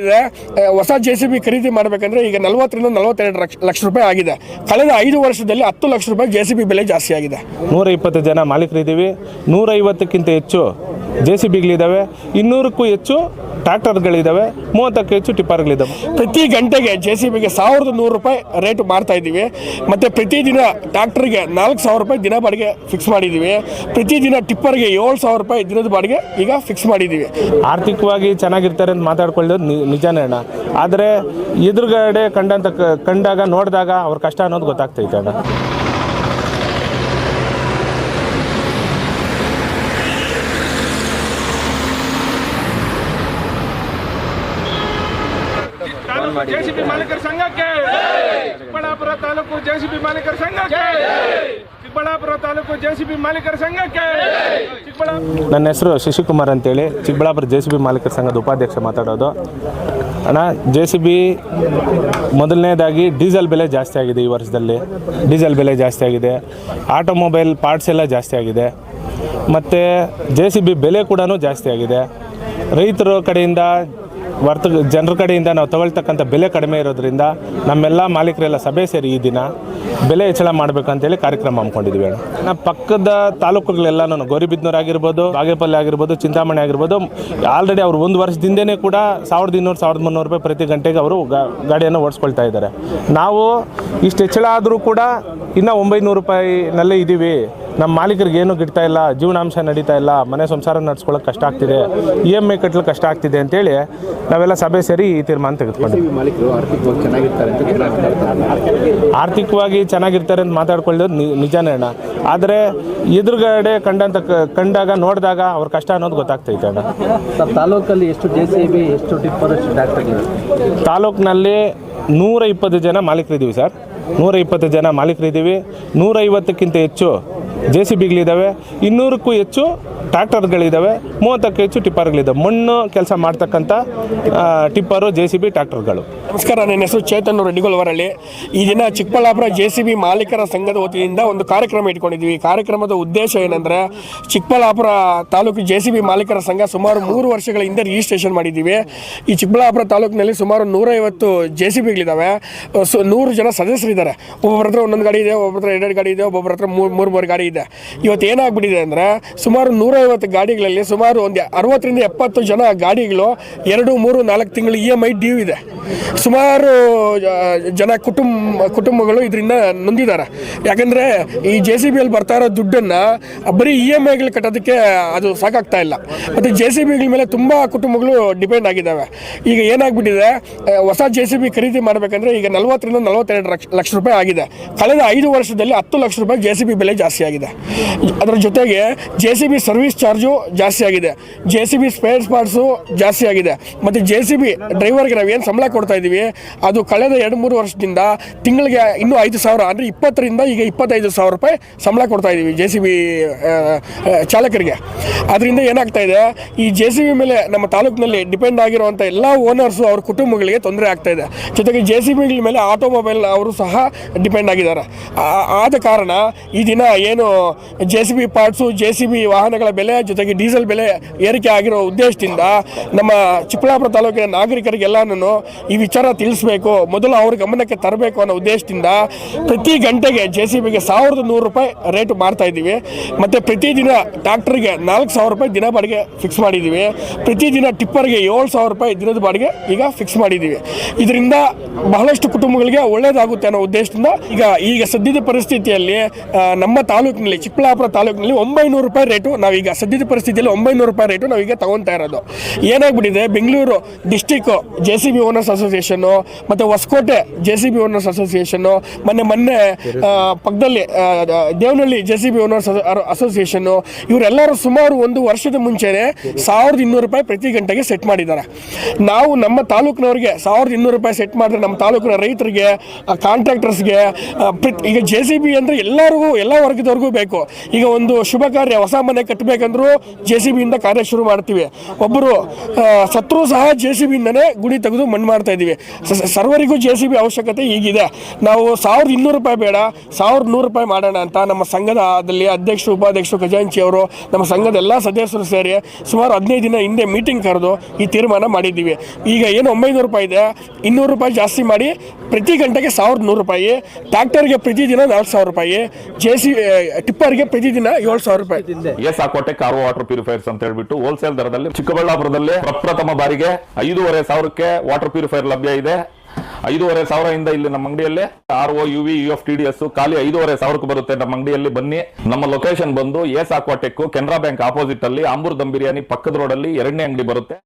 ಇದೆ. ಹೊಸ J C B ಖರೀದಿ ಮಾಡಬೇಕಂದ್ರೆ ಈಗ ನಲವತ್ತರಿಂದ ನಲವತ್ತೆರಡು ಲಕ್ಷ ಲಕ್ಷ ರೂಪಾಯಿ ಆಗಿದೆ. ಕಳೆದ ಐದು ವರ್ಷದಲ್ಲಿ ಹತ್ತು ಲಕ್ಷ ರೂಪಾಯಿ ಜೆ ಸಿ ಬಿ ಬೆಲೆ ಜಾಸ್ತಿ ಆಗಿದೆ. ನೂರ ಇಪ್ಪತ್ತು ಜನ ಮಾಲೀಕರಿದ್ದೀವಿ. ನೂರೈವತ್ತಕ್ಕಿಂತ ಹೆಚ್ಚು ಜೆ ಸಿ ಬಿಗಳಿದ್ದಾವೆ ಇನ್ನೂರಕ್ಕೂ ಹೆಚ್ಚು ಟ್ರ್ಯಾಕ್ಟರ್ಗಳಿದ್ದಾವೆ ಮೂವತ್ತಕ್ಕೂ ಹೆಚ್ಚು ಟಿಪ್ಪರ್ಗಳಿದ್ದಾವೆ. ಪ್ರತಿ ಗಂಟೆಗೆ ಜೆ ಸಿ ಬಿಗೆ ಸಾವಿರದ ನೂರು ರೂಪಾಯಿ ರೇಟ್ ಮಾಡ್ತಾ ಇದ್ದೀವಿ. ಮತ್ತು ಪ್ರತಿದಿನ ಟ್ರ್ಯಾಕ್ಟರ್ಗೆ ನಾಲ್ಕು ಸಾವಿರ ರೂಪಾಯಿ ದಿನ ಬಾಡಿಗೆ ಫಿಕ್ಸ್ ಮಾಡಿದ್ದೀವಿ. ಪ್ರತಿದಿನ ಟಿಪ್ಪರ್ಗೆ ಏಳು ಸಾವಿರ ರೂಪಾಯಿ ದಿನದ ಬಾಡಿಗೆ ಈಗ ಫಿಕ್ಸ್ ಮಾಡಿದ್ದೀವಿ. ಆರ್ಥಿಕವಾಗಿ ಚೆನ್ನಾಗಿರ್ತಾರೆ ಅಂತ ಮಾತಾಡ್ಕೊಳ್ಳೋದು ನಿಜಾನೇ ಅಣ್ಣ. ಆದರೆ ಎದುರುಗಡೆ ಕಂಡಂತ ಕಂಡಾಗ ನೋಡಿದಾಗ ಅವ್ರ ಕಷ್ಟ ಅನ್ನೋದು ಗೊತ್ತಾಗ್ತೈತೆ ಅಣ್ಣ. ತಾಲೂಕು ಜೆಸಿಬಿ ಮಾಲೀಕರ ಸಂಘಕ್ಕೆ. ಚಿಕ್ಕಬಳ್ಳಾಪುರ ತಾಲೂಕು ಜೆಸಿಬಿ ಮಾಲೀಕರ ಸಂಘಕ್ಕೆ. ಚಿಕ್ಕಬಳ್ಳಾಪುರ ತಾಲೂಕು ಜೆಸಿಬಿ ಮಾಲೀಕರ ಸಂಘಕ್ಕೆ. ನನ್ನ ಹೆಸರು ಶಶಿಕುಮಾರ್ ಅಂತೇಳಿ. ಚಿಕ್ಕಬಳ್ಳಾಪುರ ಜೆಸಿಬಿ ಮಾಲೀಕರ ಸಂಘದ ಉಪಾಧ್ಯಕ್ಷ ಮಾತಾಡೋದು. ಅಣ್ಣ ಜೆ ಸಿ ಬಿ ಮೊದಲನೇದಾಗಿ ಡೀಸೆಲ್ ಬೆಲೆ ಜಾಸ್ತಿ ಆಗಿದೆ ಈ ವರ್ಷದಲ್ಲಿ. ಡೀಸೆಲ್ ಬೆಲೆ ಜಾಸ್ತಿ ಆಗಿದೆ. ಆಟೋಮೊಬೈಲ್ ಪಾರ್ಟ್ಸ್ ಎಲ್ಲ ಜಾಸ್ತಿ ಆಗಿದೆ. ಮತ್ತು ಜೆ ಸಿ ಬಿ ಬೆಲೆ ಕೂಡ ಜಾಸ್ತಿ ಆಗಿದೆ. ರೈತರ ಕಡೆಯಿಂದ ವರ್ತ ಜನರ ಕಡೆಯಿಂದ ನಾವು ತಗೊಳ್ತಕ್ಕಂಥ ಬೆಲೆ ಕಡಿಮೆ ಇರೋದ್ರಿಂದ ನಮ್ಮೆಲ್ಲ ಮಾಲೀಕರೆಲ್ಲ ಸಭೆ ಸೇರಿ ಈ ದಿನ ಬೆಲೆ ಹೆಚ್ಚಳ ಮಾಡಬೇಕಂತೇಳಿ ಕಾರ್ಯಕ್ರಮ ಹಮ್ಮಿಕೊಂಡಿದ್ವಿ ನಮ್ಮ ಪಕ್ಕದ ತಾಲೂಕುಗಳೆಲ್ಲನೂ ಗೌರಿಬಿದ್ನೂರು ಆಗಿರ್ಬೋದು ಬಾಗೇಪಲ್ಲಿ ಆಗಿರ್ಬೋದು, ಚಿಂತಾಮಣಿ ಆಗಿರ್ಬೋದು ಆಲ್ರೆಡಿ ಅವರು ಒಂದು ವರ್ಷದಿಂದನೇ ಕೂಡ ಸಾವಿರದ ಇನ್ನೂರು, ಸಾವಿರದ ಮುನ್ನೂರು ರೂಪಾಯಿ ಪ್ರತಿ ಗಂಟೆಗೆ ಅವರು ಗಾಡಿಯನ್ನು ಓಡಿಸ್ಕೊಳ್ತಾ ಇದ್ದಾರೆ. ನಾವು ಇಷ್ಟು ಹೆಚ್ಚಳ ಆದರೂ ಕೂಡ ಇನ್ನೂ ಒಂಬೈನೂರು ರೂಪಾಯಿನಲ್ಲೇ ಇದ್ದೀವಿ. ನಮ್ಮ ಮಾಲೀಕರಿಗೆ ಏನು ಗಿಡ್ತಾ ಇಲ್ಲ ಜೀವನಾಂಶ ನಡೀತಾ ಇಲ್ಲ ಮನೆ ಸಂಸಾರ ನಡ್ಸ್ಕೊಳ್ಳೋಕೆ ಕಷ್ಟ ಆಗ್ತಿದೆ ಇ ಎಂ ಐ ಕಟ್ಟಲು ಕಷ್ಟ ಆಗ್ತಿದೆ ಅಂತೇಳಿ ನಾವೆಲ್ಲ ಸಭೆ ಸೇರಿ ಈ ತೀರ್ಮಾನ ತೆಗೆದುಕೊಂಡು ಮಾಲೀಕರು ಆರ್ಥಿಕವಾಗಿ ಚೆನ್ನಾಗಿರ್ತಾರೆ ಅಂತ ಮಾತಾಡ್ಕೊಳ್ಳೋದು ನಿಜಾನೇ ಅಣ್ಣ. ಆದರೆ ಎದುರುಗಡೆ ಕಂಡಂತ ಕಂಡಾಗ ನೋಡಿದಾಗ ಅವ್ರ ಕಷ್ಟ ಅನ್ನೋದು ಗೊತ್ತಾಗ್ತೈತೆ ಅಣ್ಣ. ತಾಲೂಕಲ್ಲಿ ಎಷ್ಟು ಜೆ ಸಿ ಬಿ ಎಷ್ಟು ಟಿಪ್ಪರ್ ತಾಲೂಕಿನಲ್ಲಿ ನೂರ ಇಪ್ಪತ್ತು ಜನ ಮಾಲೀಕರಿದ್ದೀವಿ ಸರ್. ನೂರ ಇಪ್ಪತ್ತು ಜನ ಮಾಲೀಕರಿದ್ದೀವಿ. ನೂರೈವತ್ತಕ್ಕಿಂತ ಹೆಚ್ಚು ಜೆ ಸಿ ಬಿಗಳಿದ್ದಾವೆ. ಇನ್ನೂರಕ್ಕೂ ಹೆಚ್ಚು ಟ್ರ್ಯಾಕ್ಟರ್ಗಳಿದ್ದಾವೆ. ಮೂವತ್ತಕ್ಕೂ ಹೆಚ್ಚು ಟಿಪ್ಪರ್ಗಳಿದ್ದಾವೆ. ಮಣ್ಣು ಕೆಲಸ ಮಾಡ್ತಕ್ಕಂಥ ಟಿಪ್ಪರು, ಜೆ ಸಿ ಬಿ ಟ್ರ್ಯಾಕ್ಟರ್ಗಳು. ನಮಸ್ಕಾರ, ನನ್ನ ಹೆಸರು ಚೇತನ್ ರೆಡ್ಡಿಗೊಳವರಳ್ಳಿ ಈ ದಿನ ಚಿಕ್ಕಬಳ್ಳಾಪುರ ಜೆ ಸಿ ಬಿ ಮಾಲೀಕರ ಸಂಘದ ವತಿಯಿಂದ ಒಂದು ಕಾರ್ಯಕ್ರಮ ಇಟ್ಕೊಂಡಿದ್ವಿ ಕಾರ್ಯಕ್ರಮದ ಉದ್ದೇಶ ಏನಂದರೆ, Chikkaballapur taluk J C B ಮಾಲೀಕರ ಸಂಘ ಸುಮಾರು ಮೂರು ವರ್ಷಗಳ ಹಿಂದೆ ರಿಜಿಸ್ಟ್ರೇಷನ್ ಮಾಡಿದ್ದೀವಿ. ಈ ಚಿಕ್ಕಬಳ್ಳಾಪುರ ತಾಲೂಕಿನಲ್ಲಿ ಸುಮಾರು ನೂರೈವತ್ತು ಜೆ ಸಿ ಬಿಗಳಿದ್ದಾವೆ. ಸೊ, ನೂರು ಜನ ಸದಸ್ಯರಿದ್ದಾರೆ ಒಬ್ಬೊಬ್ಬರ ಹತ್ರ ಒಂದೊಂದು ಗಾಡಿ ಇದೆ ಒಬ್ಬರ ಹತ್ರ ಎರಡೆರಡು ಗಾಡಿ ಇದೆ ಒಬ್ಬೊಬ್ಬರ ಹತ್ರ ಮೂರು ಮೂರು ಮೂರು ಗಾಡಿ ಇದೆ. ಇವತ್ತು ಏನಾಗ್ಬಿಟ್ಟಿದೆ ಅಂದರೆ ಸುಮಾರು ನೂರೈವತ್ತು ಗಾಡಿಗಳಲ್ಲಿ ಸುಮಾರು ಒಂದು ಅರವತ್ತರಿಂದ ಎಪ್ಪತ್ತು ಜನ ಗಾಡಿಗಳು ಎರಡು, ಮೂರು, ನಾಲ್ಕು ತಿಂಗಳು ಇ ಎಂ ಐ ಡ್ಯೂ ಇದೆ. ಸುಮಾರು ಜನ ಕುಟುಂಬ ಕುಟುಂಬಗಳು ಇದರಿಂದ ನೊಂದಿದ್ದಾರೆ. ಯಾಕಂದರೆ ಈ ಜೆ ಸಿ ಬಿಯಲ್ಲಿ ಬರ್ತಾ ಇರೋ ದುಡ್ಡನ್ನು ಬರೀ ಇ ಎಂ ಐಗಳು ಕಟ್ಟೋದಕ್ಕೆ ಅದು ಸಾಕಾಗ್ತಾ ಇಲ್ಲ. ಮತ್ತು ಜೆ ಸಿ ಬಿಗಳ ಮೇಲೆ ತುಂಬ ಕುಟುಂಬಗಳು ಡಿಪೆಂಡ್ ಆಗಿದ್ದಾವೆ. ಈಗ ಏನಾಗ್ಬಿಟ್ಟಿದೆ ಹೊಸ ಜೆ ಸಿ ಬಿ ಖರೀದಿ ಮಾಡಬೇಕಂದ್ರೆ ಈಗ ನಲವತ್ತರಿಂದ ನಲವತ್ತೆರಡು ಲಕ್ಷ ಲಕ್ಷ ರೂಪಾಯಿ ಆಗಿದೆ. ಕಳೆದ ಐದು ವರ್ಷದಲ್ಲಿ ಹತ್ತು ಲಕ್ಷ ರೂಪಾಯಿ ಜೆ ಸಿ ಬಿ ಬೆಲೆ ಜಾಸ್ತಿ ಆಗಿದೆ. ಅದರ ಜೊತೆಗೆ J C B service charge ಜಾಸ್ತಿ ಆಗಿದೆ. J C B spare parts ಜಾಸ್ತಿ ಆಗಿದೆ. ಮತ್ತು ಜೆ ಸಿ ಬಿ ಡ್ರೈವರ್ಗೆ ನಾವು ಏನು ಸಂಬಳ ಕೊಡ್ತಾ ಇದ್ದೀವಿ, ಅದು ಕಳೆದ ಎರಡು ಮೂರು ವರ್ಷದಿಂದ ತಿಂಗಳಿಗೆ ಇನ್ನೂ ಐದು ಸಾವಿರ, ಅಂದರೆ ಇಪ್ಪತ್ತರಿಂದ ಈಗ ಇಪ್ಪತ್ತೈದು ಸಾವಿರ ರೂಪಾಯಿ ಸಂಬಳ ಕೊಡ್ತಾ ಇದ್ದೀವಿ ಜೆ ಸಿ ಬಿ ಚಾಲಕರಿಗೆ. ಅದರಿಂದ ಏನಾಗ್ತಾ ಇದೆ, ಈ ಜೆ ಸಿ ಬಿ ಮೇಲೆ ನಮ್ಮ ತಾಲೂಕಿನಲ್ಲಿ ಡಿಪೆಂಡ್ ಆಗಿರುವಂಥ ಎಲ್ಲ ಓನರ್ಸು ಅವ್ರ ಕುಟುಂಬಗಳಿಗೆ ತೊಂದರೆ ಆಗ್ತಾ ಇದೆ. ಜೊತೆಗೆ ಜೆ ಸಿ ಬಿಗಳ ಮೇಲೆ ಆಟೋಮೊಬೈಲ್ ಅವರು ಸಹ ಡಿಪೆಂಡ್ ಆಗಿದ್ದಾರೆ. ಆದ ಕಾರಣ ಈ ದಿನ ಏನು J C B parts J C B ವಾಹನಗಳ ಬೆಲೆ ಜೊತೆಗೆ ಡೀಸೆಲ್ ಬೆಲೆ ಏರಿಕೆ ಆಗಿರೋ ಉದ್ದೇಶದಿಂದ ನಮ್ಮ ಚಿಕ್ಕಬಳ್ಳಾಪುರ ತಾಲೂಕಿನ ನಾಗರಿಕರಿಗೆಲ್ಲನೂ ಈ ವಿಚಾರ ತಿಳಿಸ್ಬೇಕು. ಮೊದಲು ಅವ್ರ ಗಮನಕ್ಕೆ ತರಬೇಕು ಅನ್ನೋ ಉದ್ದೇಶದಿಂದ ಪ್ರತಿ ಗಂಟೆಗೆ ಜೆ ಸಿ ಬಿಗೆ ಸಾವಿರದ ನೂರು ರೂಪಾಯಿ ರೇಟ್ ಮಾಡ್ತಾ ಇದ್ದೀವಿ. ಮತ್ತು ಪ್ರತಿದಿನ ಡಾಕ್ಟ್ರಿಗೆ ನಾಲ್ಕು ಸಾವಿರ ರೂಪಾಯಿ ದಿನ ಬಾಡಿಗೆ ಫಿಕ್ಸ್ ಮಾಡಿದ್ದೀವಿ. ಪ್ರತಿದಿನ ಟಿಪ್ಪರ್ಗೆ ಏಳು ಸಾವಿರ ರೂಪಾಯಿ ದಿನದ ಬಾಡಿಗೆ ಈಗ ಫಿಕ್ಸ್ ಮಾಡಿದ್ದೀವಿ. ಇದರಿಂದ ಬಹಳಷ್ಟು ಕುಟುಂಬಗಳಿಗೆ ಒಳ್ಳೆಯದಾಗುತ್ತೆ ಅನ್ನೋ ಉದ್ದೇಶದಿಂದ ಈಗ ಈಗ ಸದ್ಯದ ಪರಿಸ್ಥಿತಿಯಲ್ಲಿ ನಮ್ಮ ತಾಲೂಕಿನಲ್ಲಿ, ಚಿಕ್ಕಬಳ್ಳಾಪುರ ತಾಲೂಕಿನಲ್ಲಿ ಒಂಬೈನೂರು ರೂಪಾಯಿ ರೇಟು ನಾವೀಗ ಸದ್ಯದ ಪರಿಸ್ಥಿತಿಯಲ್ಲಿ ಒಂಬೈನೂರು ರೂಪಾಯಿ ರೇಟು ನಾವೀಗ ತಗೊತಾ ಇರೋದು. ಏನಾಗ್ಬಿಟ್ಟಿದೆ, Bengaluru district J C B owners association ಮತ್ತು Hosakote J C B owners association ಮೊನ್ನೆ ಮೊನ್ನೆ ಪಕ್ಕದಲ್ಲಿ Devanahalli J C B owners association ಇವರೆಲ್ಲರೂ ಸುಮಾರು ಒಂದು ವರ್ಷದ ಮುಂಚೆನೆ ಸಾವಿರದ ಇನ್ನೂರು ರೂಪಾಯಿ ಪ್ರತಿ ಗಂಟೆಗೆ ಸೆಟ್ ಮಾಡಿದ್ದಾರೆ. ನಾವು ನಮ್ಮ ತಾಲೂಕಿನವರಿಗೆ ಸಾವಿರದ ಇನ್ನೂರು ರೂಪಾಯಿ ಸೆಟ್ ಮಾಡಿದ್ರೆ ನಮ್ಮ ತಾಲೂಕಿನ ರೈತರಿಗೆ ಕಾಂಟ್ರಾಕ್ಟರ್ಸ್ಗೆ ಈಗ ಜೆ ಸಿ ಬಿ ಅಂದರೆ ಎಲ್ಲರಿಗೂ, ಎಲ್ಲ ವರ್ಗದವ್ರಿಗೂ ಬೇಕು. ಈಗ ಒಂದು ಶುಭ ಕಾರ್ಯ, ಹೊಸ ಮನೆ ಕಟ್ಟಬೇಕಂದ್ರೂ ಜೆ ಸಿ ಬಿಯಿಂದ ಕಾರ್ಯ ಶುರು ಮಾಡ್ತೀವಿ. ಒಬ್ಬರು ಸತ್ರು ಸಹ ಜೆ ಸಿ ಬಿಯಿಂದನೇ ಗುಡಿ ತೆಗೆದು ಮಣ್ಣು ಮಾಡ್ತಾ ಇದ್ದೀವಿ. ಸರ್ವರಿಗೂ ಜೆ ಸಿ ಬಿ ಅವಶ್ಯಕತೆ ಈಗಿದೆ. ನಾವು ಸಾವಿರದ ಇನ್ನೂರು ರೂಪಾಯಿ ಬೇಡ, ಸಾವಿರದ ನೂರು ರೂಪಾಯಿ ಮಾಡೋಣ ಅಂತ ನಮ್ಮ ಸಂಘದ ಸಂಘದಲ್ಲಿ ಅಧ್ಯಕ್ಷರು, ಉಪಾಧ್ಯಕ್ಷರು ಖಜಾಂಚಿ ಅವರು, ನಮ್ಮ ಸಂಘದ ಎಲ್ಲ ಸದಸ್ಯರು ಸೇರಿ ಸುಮಾರು ಹದಿನೈದು ದಿನ ಹಿಂದೆ ಮೀಟಿಂಗ್ ಕರೆದು ಈ ತೀರ್ಮಾನ ಮಾಡಿದ್ದೀವಿ. ಈಗ ಏನು ಒಂಬೈನೂರು ರೂಪಾಯಿ ಇದೆ, ಇನ್ನೂರು ರೂಪಾಯಿ ಜಾಸ್ತಿ ಮಾಡಿ ಪ್ರತಿ ಗಂಟೆಗೆ ಸಾವಿರದ ನೂರು ರೂಪಾಯಿ ಟ್ರ್ಯಾಕ್ಟರ್ಗೆ ಪ್ರತಿದಿನ ನಾಲ್ಕು ಸಾವಿರ ರೂಪಾಯಿ, ಜೆ ಸಿ ಟಿಪ್ಪರ್ಗೆ ಪ್ರತಿದಿನ ಏಳು ಸಾವಿರ ರೂಪಾಯಿ. ಎಸ್ ಹಾಕೋಟೆ ಕಾರ್ ವಾಟರ್ ಪ್ಯೂರಿಫೈರ್ಸ್ ಅಂತ ಹೇಳ್ಬಿಟ್ಟು ಹೋಲ್ಸೇಲ್ ದರದಲ್ಲಿ ಚಿಕ್ಕಬಳ್ಳಾಪುರದಲ್ಲಿ ಪ್ರಪ್ರಥಮ ಬಾರಿಗೆ ಐದೂವರೆ ಸಾವಿರಕ್ಕೆ ವಾಟರ್ ಪ್ಯೂರಿಫೈರ್ ಲಭ್ಯ ಇದೆ. ಐದೂವರೆ ಸಾವಿರದಿಂದ ಇಲ್ಲಿ ನಮ್ಮ ಅಂಗಡಿಯಲ್ಲಿ R O U V U F T D S ಖಾಲಿ ಐದೂವರೆ ಸಾವಿರಕ್ಕೆ ಬರುತ್ತೆ ನಮ್ಮ ಅಂಗಡಿಯಲ್ಲಿ ಬನ್ನಿ. ನಮ್ಮ ಲೊಕೇಶನ್ ಬಂದು S Aquatech Canara bank opposite ಅಲ್ಲಿ ಆಂಬೂರ್ ದಂಬಿರಿಯಾನಿ ಬಿರಿಯಾನಿ ಪಕ್ಕದ ರೋಡ್ ಅಲ್ಲಿ ಎರಡನೇ ಅಂಗಡಿ ಬರುತ್ತೆ.